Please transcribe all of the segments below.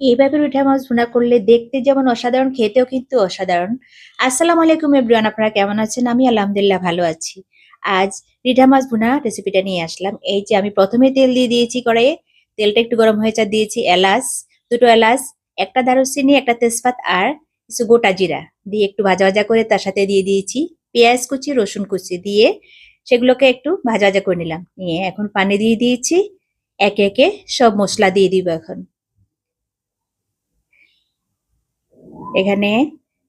এইভাবে রিঠা মাছ ভুনা করলে দেখতে যেমন অসাধারণ, খেতেও কিন্তু অসাধারণ। আসসালামু আলাইকুম এভরিওয়ান আপনারা কেমন আছেন? আমি আলহামদুলিল্লাহ ভালো আছি। আজ রিঠা মাছ ভুনা রেসিপিটা নিয়ে আসলাম। এই যে আমি প্রথমে তেল দিয়ে দিয়েছি কড়াইয়ে। তেলটা একটু গরম হয়েছে আর দিয়েছি এলাচ, দুটো এলাচ, একটা দারুচিনি, একটা তেজপাত আর কিছু গোটা জিরা দিয়ে একটু ভাজা ভাজা করে তার সাথে দিয়ে দিয়েছি পেঁয়াজ কুচি, রসুন কুচি দিয়ে সেগুলোকে একটু ভাজা ভাজা করে নিলাম। নিয়ে এখন পানি দিয়ে দিয়েছি। একে একে সব মশলা দিয়ে দিব এখন। এখানে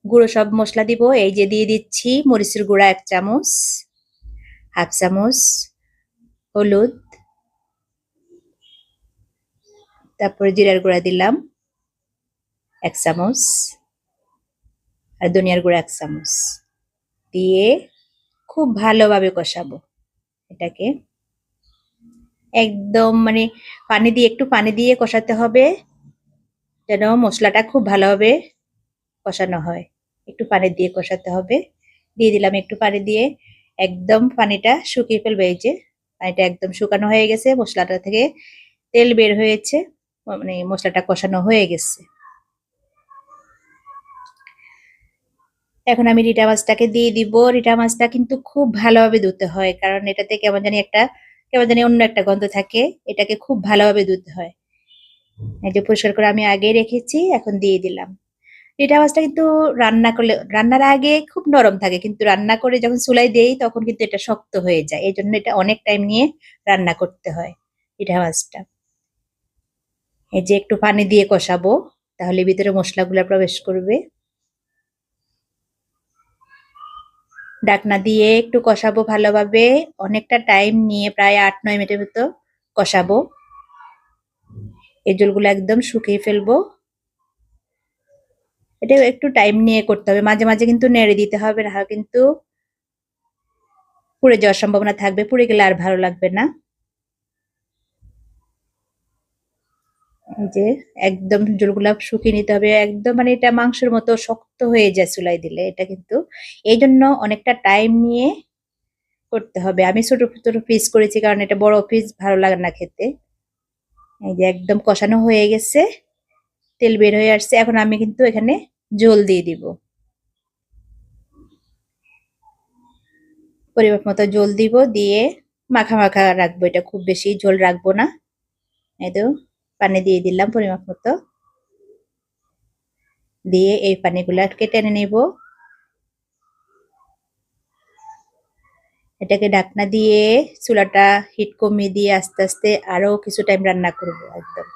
গুঁড়ো সব মশলা দিব। এই যে দিয়ে দিচ্ছি মরিচের গুঁড়া এক চামচ, হাফ চামচ, হলুদ, তারপরে জিরার গুঁড়া দিলাম এক চামচ আর ধনিয়ার গুঁড়া এক চামচ। দিয়ে খুব ভালোভাবে কষাবো এটাকে। একদম মানে পানি দিয়ে, একটু পানি দিয়ে কষাতে হবে। যেন মশলাটা খুব ভালোভাবে কষানো হয়। একটু পানি দিয়ে কষাতে হবে। দিয়ে দিলাম একটু পানি দিয়ে। একদম পানিটা শুকিয়ে ফেলবে এই যে, পানিটা একদম শুকানো হয়ে গেছে, মশলাটা থেকে তেল বের হয়েছে মানে মশলাটা কষানো হয়ে গেছে। এখন আমি রিটা মাছটাকে দিয়ে দিব। রিটা মাছটা কিন্তু খুব ভালোভাবে ধুতে হয়, কারণ এটাতে কেমন জানি একটা, কেমন জানি অন্য একটা গন্ধ থাকে। এটাকে খুব ভালোভাবে ধুতে হয়। এই যে পরিষ্কার করে আমি আগে রেখেছি, এখন দিয়ে দিলাম। রিটা মাছটা কিন্তু রান্না করলে, রান্নার আগে খুব নরম থাকে, কিন্তু রান্না করে যখন চুলাই দেই তখন কিন্তু এটা শক্ত হয়ে যায়। এই জন্য এটা অনেক টাইম নিয়ে রান্না করতে হয় রিটা মাছটা এই যে একটু পানি দিয়ে কষাবো, তাহলে ভিতরে মশলাগুলো প্রবেশ করবে। ডাকনা দিয়ে একটু কষাবো ভালোভাবে, অনেকটা টাইম নিয়ে প্রায় আট নয় মিনিটের মতো কষাবো। এই জলগুলো একদম শুকিয়ে ফেলব। এটা একটু টাইম নিয়ে করতে হবে। মাঝে মাঝে কিন্তু নেড়ে দিতে হবে না, কিন্তু পুড়ে যাওয়ার সম্ভাবনা থাকবে। পুড়ে গেলে আর ভালো লাগবে না। যে একদম জলগুলা শুকিয়ে নিতে হবে। একদম মানে এটা মাংসের মতো শক্ত হয়ে যায় চুলাই দিলে, এটা কিন্তু। এই জন্য অনেকটা টাইম নিয়ে করতে হবে। আমি ছোট ছোট পিস করেছি কারণ এটা বড় পিস ভালো লাগে না খেতে। এই যে একদম কষানো হয়ে গেছে। তেল বের হয়ে আসছে। এখন আমি কিন্তু এখানে ঝোল দিয়ে দিব। পরিমাপ মতো জল দিব দিয়ে মাখা মাখা রাখব। এটা খুব বেশি ঝোল রাখব না। এই তো, পানি দিয়ে দিলাম পরিমাপ মতো। দিয়ে এই পানিগুলাকে টেনে নেব। এটাকে ঢাকনা দিয়ে চুলাটা হিট কমিয়ে দিয়ে আস্তে আস্তে আরও কিছু টাইম রান্না করব একদম।